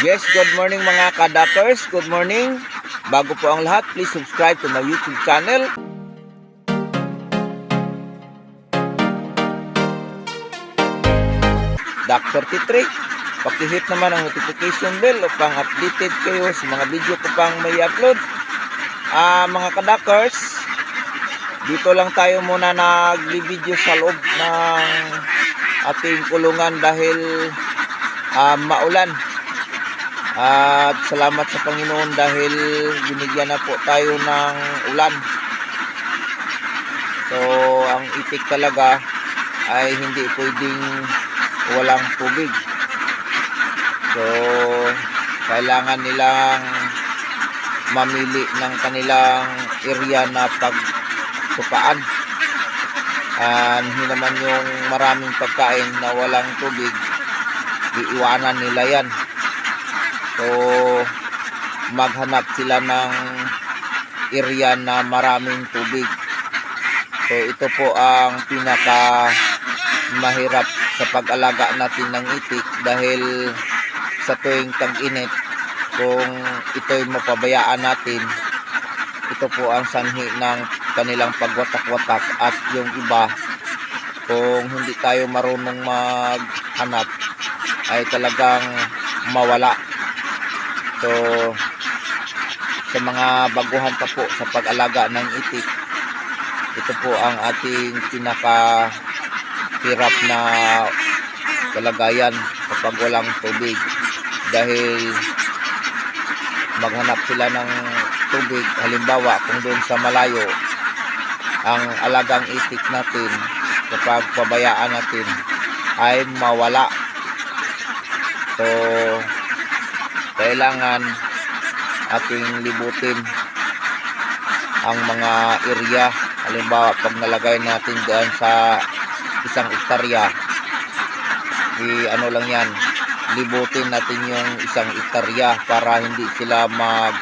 Yes, good morning mga kadakers. Good morning. Bago po ang lahat, please subscribe to my YouTube channel. Dr. Titri, pakihit naman ang notification bell upang updated kayo sa mga video ko pang may upload. Ah, mga kadakers, dito lang tayo muna nag-video sa loob ng ating kulungan dahil ah, maulan. At salamat sa Panginoon dahil binigyan na po tayo ng ulan. So, ang itik talaga ay hindi pwedeng walang tubig. So, kailangan nilang mamili ng kanilang area na pagtukaan. And hindi naman yung maraming pagkain na walang tubig, iiwanan nila yan. So, maghanap sila ng area na maraming tubig. So, ito po ang pinaka mahirap sa pag-alaga natin ng itik dahil sa tuwing tag-init, kung ito'y mapabayaan natin, ito po ang sanhi ng kanilang pagwatak-watak at yung iba, kung hindi tayo marunong maghanap, ay talagang mawala. So, sa mga baguhan pa po sa pag-alaga ng itik, ito po ang ating pinaka hirap na kalagayan kapag walang tubig. Dahil maghanap sila ng tubig halimbawa kung doon sa malayo ang alagang itik natin kapag pabayaan natin ay mawala. So kailangan ating libutin ang mga area. Halimbawa pag nalagay natin dyan sa isang ektarya i ano lang yan libutin natin yung isang ektarya para hindi sila mag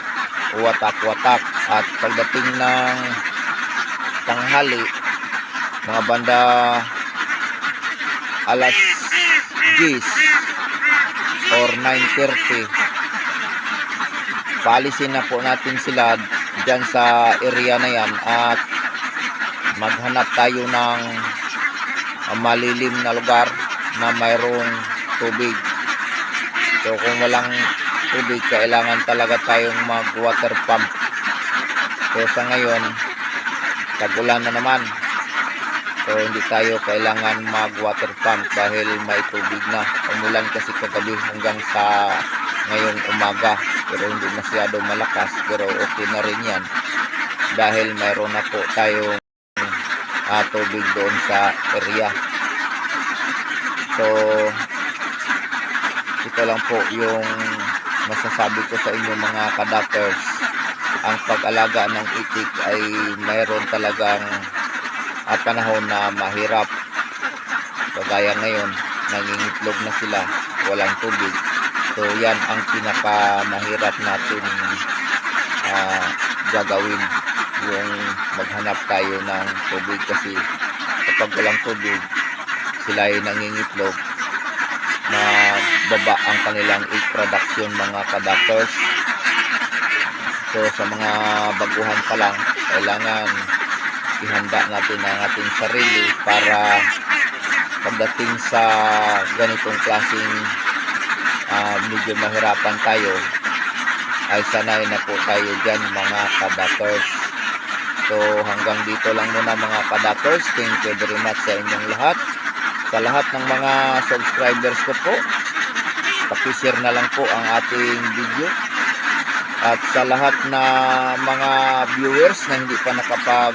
watak-watak at pagdating ng tanghali mga banda alas 10 or 9.30 paalisin na po natin sila dyan sa area na yan at maghanap tayo ng malilim na lugar na mayroong tubig. So kung walang tubig kailangan talaga tayong mag water pump. So sa ngayon tagulan na naman. So hindi tayo kailangan mag water pump dahil may tubig na. Umulan kasi kagabi hanggang sa ngayong umaga pero hindi masyado malakas pero okay na rin yan. Dahil mayroon na po tayong ah, tubig doon sa area. So ito lang po yung masasabi ko sa inyo mga kadoctors. Ang pag-alaga ng itik ay mayroon talagang ah, panahon na mahirap. Kagaya ngayon nangingitlog na sila walang tubig so yan ang pinaka mahirap natin ah, gagawin. Yung maghanap tayo ng tubig kasi kapag walang tubig sila ay nangingitlog. Na baba ang kanilang egg production mga kadoctors so sa mga baguhan pa lang kailangan ihanda natin ang ating sarili para pagdating sa ganitong klaseng ah, medyo mahirapan tayo ay sanay na po tayo dyan mga kadoctors so hanggang dito lang muna mga kadoctors thank you very much sa inyong lahat sa lahat ng mga subscribers ko po pakishare na lang po ang ating video at sa lahat na mga viewers na hindi pa nakapag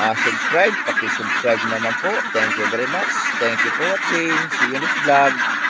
ah, subscribe, paki-subscribe naman po. Thank you very much. Thank you for watching. See you next vlog.